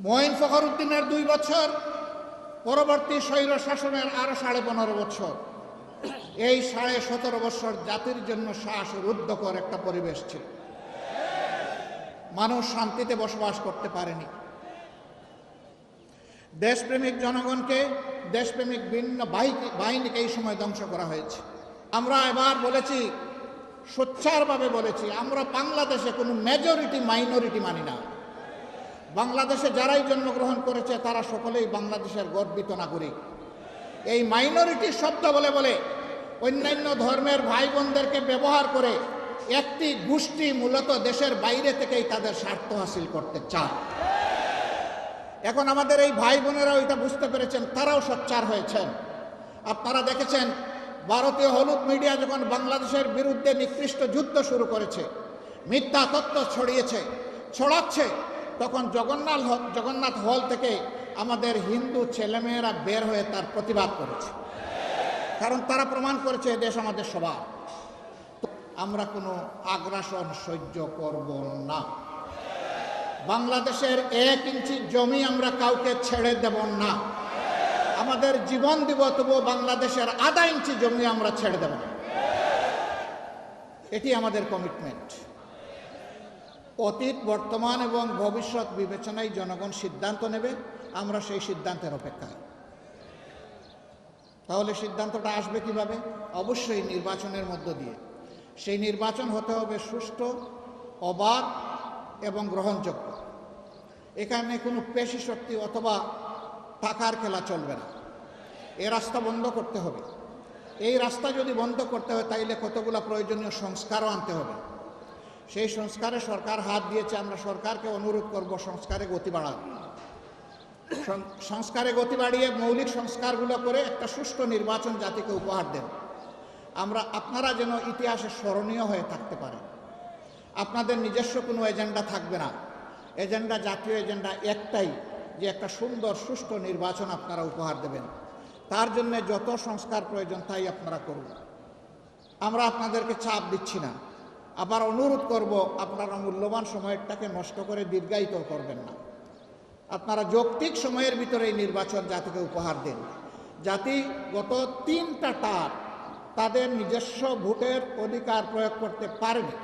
মঈন ফখরুদ্দিনের দুই বছর, পরবর্তী শৈল শাসনের আরও সাড়ে পনেরো বছর। এই সাড়ে সতেরো বছর জাতির জন্য শ্বাস রুদ্ধকর একটা পরিবেশ ছিল। মানুষ শান্তিতে বসবাস করতে পারেনি। দেশপ্রেমিক জনগণকে, দেশপ্রেমিক ভিন্ন বাহিনী- বাহিনীকে এই সময় ধ্বংস করা হয়েছে। আমরা এবার বলেছি, সোচ্চারভাবে বলেছি, আমরা বাংলাদেশে কোনো মেজরিটি মাইনরিটি মানি না। বাংলাদেশে যারাই জন্মগ্রহণ করেছে, তারা সকলেই বাংলাদেশের গর্বিত নাগরিক। এই মাইনরিটি শব্দ বলে বলে অন্যান্য ধর্মের ভাই বোনদেরকে ব্যবহার করে একটি গোষ্ঠী মূলত দেশের বাইরে থেকেই তাদের স্বার্থ হাসিল করতে চায়। এখন আমাদের এই ভাই বোনেরাও এটা বুঝতে পেরেছেন, তারাও সোচ্চার হয়েছেন। আপনারা দেখেছেন, ভারতীয় হলুদ মিডিয়া যখন বাংলাদেশের বিরুদ্ধে নিকৃষ্ট যুদ্ধ শুরু করেছে, মিথ্যা তত্ত্ব ছড়িয়েছে, ছড়াচ্ছে তখন জগন্নাথ জগন্নাথ হল থেকে আমাদের হিন্দু ছেলেমেয়েরা বের হয়ে তার প্রতিবাদ করেছে। কারণ তারা প্রমাণ করেছে দেশ আমাদের সবার। আমরা কোনো আগ্রাসন সহ্য করব না। বাংলাদেশের এক ইঞ্চি জমি আমরা কাউকে ছেড়ে দেব না। আমাদের জীবন দিব, তবুও বাংলাদেশের আধা ইঞ্চি জমি আমরা ছেড়ে দেব না। এটি আমাদের কমিটমেন্ট অতীত, বর্তমান এবং ভবিষ্যৎ বিবেচনায় জনগণ সিদ্ধান্ত নেবে। আমরা সেই সিদ্ধান্তের অপেক্ষায়। তাহলে সিদ্ধান্তটা আসবে কীভাবে? অবশ্যই নির্বাচনের মধ্য দিয়ে। সেই নির্বাচন হতে হবে সুষ্ঠু, অবাধ এবং গ্রহণযোগ্য। এখানে কোনো পেশি শক্তি অথবা টাকার খেলা চলবে না। এ রাস্তা বন্ধ করতে হবে। এই রাস্তা যদি বন্ধ করতে হয়, তাইলে কতগুলো প্রয়োজনীয় সংস্কারও আনতে হবে। সেই সংস্কারে সরকার হাত দিয়েছে, আমরা সরকারকে অনুরোধ করব সংস্কারে গতি বাড়ান সংস্কারে গতি বাড়িয়ে মৌলিক সংস্কারগুলো করে একটা সুষ্ঠু নির্বাচন জাতিকে উপহার দেন। আমরা, আপনারা যেন ইতিহাসে স্মরণীয় হয়ে থাকতে পারেন আপনাদের নিজস্ব কোনো এজেন্ডা থাকবে না। এজেন্ডা, জাতীয় এজেন্ডা একটাই, যে একটা সুন্দর, সুষ্ঠু নির্বাচন আপনারা উপহার দেবেন। তার জন্য যত সংস্কার প্রয়োজন তাই আপনারা করুন। আমরা আপনাদেরকে চাপ দিচ্ছি না। আবার অনুরোধ করব, আপনারা মূল্যবান সময়টাকে নষ্ট করে দীর্ঘায়িত করবেন না। আপনারা যৌক্তিক সময়ের ভিতরে এই নির্বাচন জাতিকে উপহার দেন। জাতি গত তিনটা টার তাদের নিজস্ব ভোটের অধিকার প্রয়োগ করতে পারেনি।